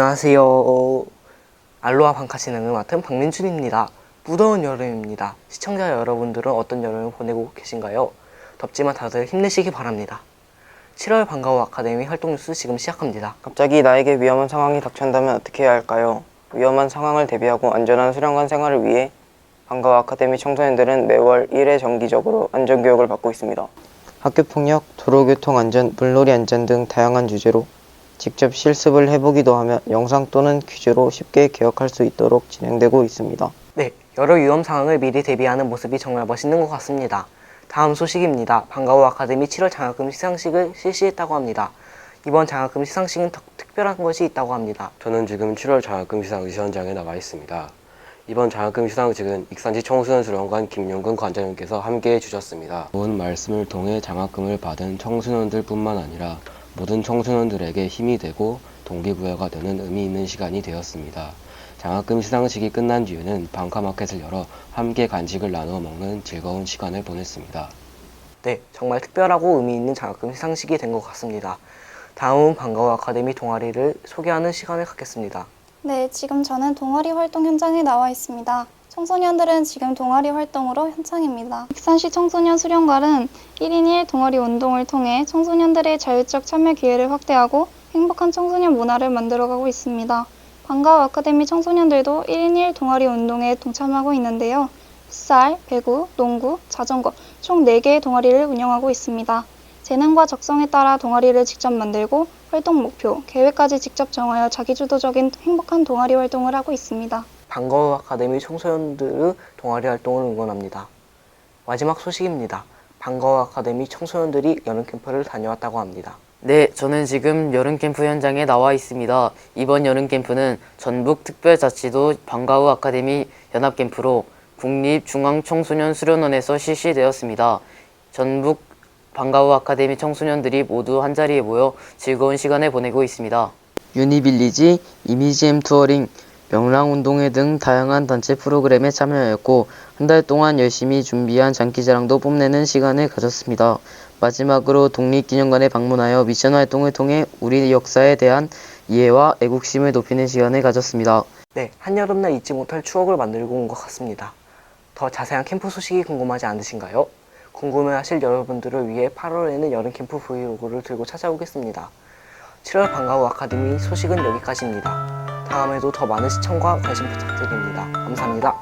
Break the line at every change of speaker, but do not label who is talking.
안녕하세요. 알로하 방카 진행을 맡은 박민준입니다. 무더운 여름입니다. 시청자 여러분들은 어떤 여름을 보내고 계신가요? 덥지만 다들 힘내시기 바랍니다. 7월 방과후 아카데미 활동 뉴스 지금 시작합니다.
갑자기 나에게 위험한 상황이 닥친다면 어떻게 해야 할까요? 위험한 상황을 대비하고 안전한 수련관 생활을 위해 방과후 아카데미 청소년들은 매월 1회 정기적으로 안전교육을 받고 있습니다. 학교폭력, 도로교통 안전, 물놀이 안전 등 다양한 주제로 직접 실습을 해보기도 하며 영상 또는 퀴즈로 쉽게 기억할 수 있도록 진행되고 있습니다.
네, 여러 위험 상황을 미리 대비하는 모습이 정말 멋있는 것 같습니다. 다음 소식입니다. 방과후 아카데미 7월 장학금 시상식을 실시했다고 합니다. 이번 장학금 시상식은 더 특별한 것이 있다고 합니다.
저는 지금 7월 장학금 시상 의시원장에 나와 있습니다. 이번 장학금 시상식은 익산시 청소년 수련관 김용근 관장님께서 함께 해 주셨습니다. 좋은 말씀을 통해 장학금을 받은 청소년들뿐만 아니라 모든 청소년들에게 힘이 되고 동기부여가 되는 의미 있는 시간이 되었습니다. 장학금 시상식이 끝난 뒤에는 방카마켓을 열어 함께 간식을 나누어 먹는 즐거운 시간을 보냈습니다.
네, 정말 특별하고 의미 있는 장학금 시상식이 된 것 같습니다. 다음은 방과후 아카데미 동아리를 소개하는 시간을 갖겠습니다.
네, 지금 저는 동아리 활동 현장에 나와 있습니다. 청소년들은 지금 동아리 활동으로 현장입니다. 익산시 청소년 수련관은 1인 1 동아리 운동을 통해 청소년들의 자율적 참여 기회를 확대하고 행복한 청소년 문화를 만들어가고 있습니다. 방과후 아카데미 청소년들도 1인 1 동아리 운동에 동참하고 있는데요. 풋살, 배구, 농구, 자전거 총 4개의 동아리를 운영하고 있습니다. 재능과 적성에 따라 동아리를 직접 만들고 활동 목표, 계획까지 직접 정하여 자기주도적인 행복한 동아리 활동을 하고 있습니다.
방과후 아카데미 청소년들의 동아리 활동을 응원합니다. 마지막 소식입니다. 방과후 아카데미 청소년들이 여름 캠프를 다녀왔다고 합니다.
네, 저는 지금 여름 캠프 현장에 나와 있습니다. 이번 여름 캠프는 전북 특별자치도 방과후 아카데미 연합 캠프로 국립 중앙 청소년 수련원에서 실시되었습니다. 전북 방과후 아카데미 청소년들이 모두 한자리에 모여 즐거운 시간을 보내고 있습니다.
유니빌리지, 이미지엠 투어링, 명랑운동회 등 다양한 단체 프로그램에 참여하였고 한 달 동안 열심히 준비한 장기자랑도 뽐내는 시간을 가졌습니다. 마지막으로 독립기념관에 방문하여 미션 활동을 통해 우리 역사에 대한 이해와 애국심을 높이는 시간을 가졌습니다.
네, 한여름날 잊지 못할 추억을 만들고 온 것 같습니다. 더 자세한 캠프 소식이 궁금하지 않으신가요? 궁금해하실 여러분들을 위해 8월에는 여름 캠프 브이로그를 들고 찾아오겠습니다. 7월 방과후 아카데미 소식은 여기까지입니다. 다음에도 더 많은 시청과 관심 부탁드립니다. 감사합니다.